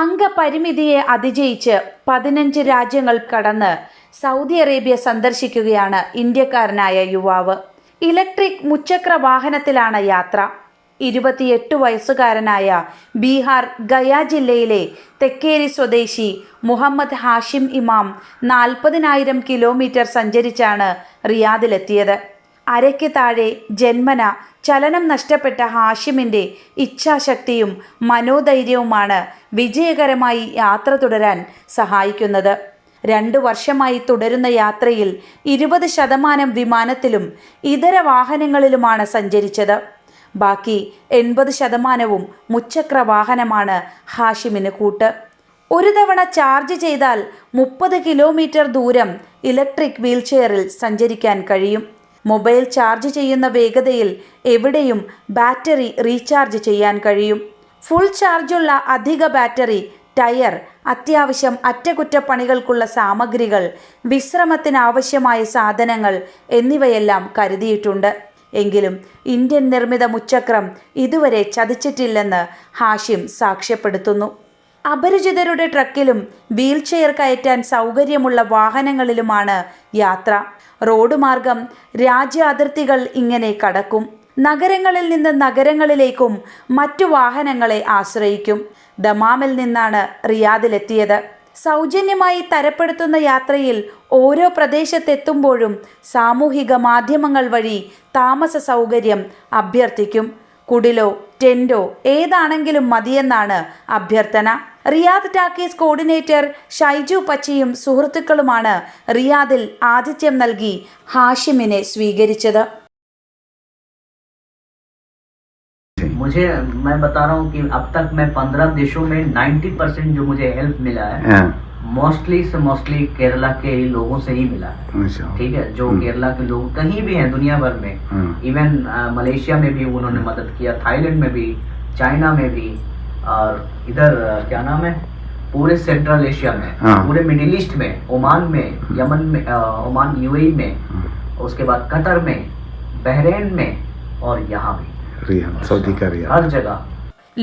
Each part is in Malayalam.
അംഗപരിമിതിയെ അതിജയിച്ച് പതിനഞ്ച് രാജ്യങ്ങൾ കടന്ന് സൗദി അറേബ്യ സന്ദർശിക്കുകയാണ് ഇന്ത്യക്കാരനായ യുവാവ്. ഇലക്ട്രിക് മുച്ചക്ര വാഹനത്തിലാണ് യാത്ര. ഇരുപത്തിയെട്ട് വയസ്സുകാരനായ ബീഹാർ ഗയ ജില്ലയിലെ തെക്കേരി സ്വദേശി മുഹമ്മദ് ഹാഷിം ഇമാം നാൽപ്പതിനായിരം കിലോമീറ്റർ സഞ്ചരിച്ചാണ് റിയാദിലെത്തിയത്. അരയ്ക്ക് താഴെ ജന്മന ചലനം നഷ്ടപ്പെട്ട ഹാഷിമിന്റെ ഇച്ഛാശക്തിയും മനോധൈര്യവുമാണ് വിജയകരമായി യാത്ര തുടരാൻ സഹായിക്കുന്നത്. രണ്ടു വർഷമായി തുടരുന്ന യാത്രയിൽ ഇരുപത് ശതമാനം വിമാനത്തിലും ഇതര വാഹനങ്ങളിലുമാണ് സഞ്ചരിച്ചത്. ബാക്കി എൺപത് ശതമാനവും മുച്ചക്ര വാഹനമാണ് ഹാഷിമിന് കൂട്ട്. ഒരു തവണ ചാർജ് ചെയ്താൽ മുപ്പത് കിലോമീറ്റർ ദൂരം ഇലക്ട്രിക് വീൽചെയറിൽ സഞ്ചരിക്കാൻ കഴിയും. മൊബൈൽ ചാർജ് ചെയ്യുന്ന വേഗതയിൽ എവിടെയും ബാറ്ററി റീചാർജ് ചെയ്യാൻ കഴിയും. ഫുൾ ചാർജുള്ള അധിക ബാറ്ററി ടയർ അത്യാവശ്യം അറ്റകുറ്റപ്പണികൾക്കുള്ള സാമഗ്രികൾ വിശ്രമത്തിനാവശ്യമായ സാധനങ്ങൾ എന്നിവയെല്ലാം കരുതിയിട്ടുണ്ട്. എങ്കിലും ഇന്ത്യൻ നിർമ്മിത മുച്ചക്രം ഇതുവരെ ചതിച്ചിട്ടില്ലെന്ന് ഹാഷിം സാക്ഷ്യപ്പെടുത്തുന്നു. അപരിചിതരുടെ ട്രക്കിലും വീൽചെയർ കയറ്റാൻ സൗകര്യമുള്ള വാഹനങ്ങളിലുമാണ് യാത്ര. റോഡ് മാർഗം രാജ്യ അതിർത്തികൾ ഇങ്ങനെ കടക്കും. നഗരങ്ങളിൽ നിന്ന് നഗരങ്ങളിലേക്കും മറ്റു വാഹനങ്ങളെ ആശ്രയിക്കും. ദമാമിൽ നിന്നാണ് റിയാദിലെത്തിയത്. സൗജന്യമായി തരപ്പെടുത്തുന്ന യാത്രയിൽ ഓരോ പ്രദേശത്തെത്തുമ്പോഴും സാമൂഹിക മാധ്യമങ്ങൾ വഴി താമസ സൗകര്യം അഭ്യർത്ഥിക്കും. കുടിലോ ടെന്റോ ഏതാണെങ്കിലും മതിയെന്നാണ് അഭ്യർത്ഥന. റിയാദ് ടാക്കീസ് കോർഡിനേറ്റർ ഷൈജു പച്ചിയും സുഹൃത്തുക്കളുമാണ് റിയാദിൽ ആതിഥ്യം നൽകി ഹാഷിമിനെ സ്വീകരിച്ചത് मुझे मैं बता रहा हूँ कि अब तक मैं पंद्रह देशों में 90 परसेंट जो मुझे हेल्प मिला है हाँ, मोस्टली से मोस्टली केरला के ही लोगों से ही मिला है अच्छा ठीक है जो हम्म। केरला के लोग कहीं भी हैं दुनिया भर में हाँ, इवन मलेशिया में भी उन्होंने मदद किया थाईलैंड में भी चाइना में भी और इधर अ, क्या नाम है पूरे सेंट्रल एशिया में हाँ। पूरे मिडिल ईस्ट में ओमान में यमन में अ, ओमान यूएई में हाँ, उसके बाद कतर में बहरेन में और यहाँ भी റിയാദ് സൗദിക്ക് റിയാദ് हर जगह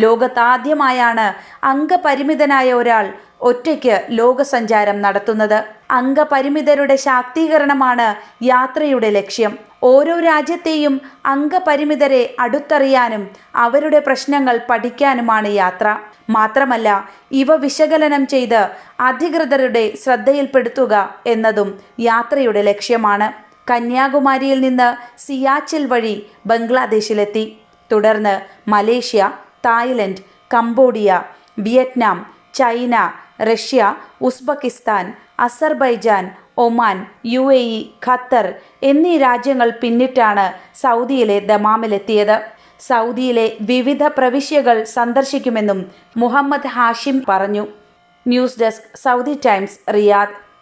ലോകത്താദ്യമായാണ് അംഗപരിമിതനായ ഒരാൾ ഒറ്റയ്ക്ക് ലോകസഞ്ചാരം നടത്തുന്നത് അംഗപരിമിതരുടെ ശാക്തീകരണമാണ് യാത്രയുടെ ലക്ഷ്യം ഓരോ രാജ്യത്തെയും അംഗപരിമിതരെ അടുത്തറിയാനും അവരുടെ പ്രശ്നങ്ങൾ പഠിക്കാനുമാണ് യാത്ര. മാത്രമല്ല ഇവ വിശകലനം ചെയ്ത് അധികൃതരുടെ ശ്രദ്ധയിൽപ്പെടുത്തുക എന്നതും യാത്രയുടെ ലക്ഷ്യമാണ്. കന്യാകുമാരിയിൽ നിന്ന് സിയാച്ചിൽ വഴി ബംഗ്ലാദേശിലെത്തി. തുടർന്ന് Malaysia Thailand Cambodia Vietnam China Russia Uzbekistan Azerbaijan Oman U A E Qatar എന്നീ രാജ്യങ്ങൾ പിന്നിട്ടാണ് സൗദിയിലെ ദമാമിലെത്തിയത്. സൗദിയിലെ വിവിധ പ്രവിശ്യകൾ സന്ദർശിക്കുമെന്നും മുഹമ്മദ് ഹാഷിം പറഞ്ഞു. News desk Saudi Times Riyadh.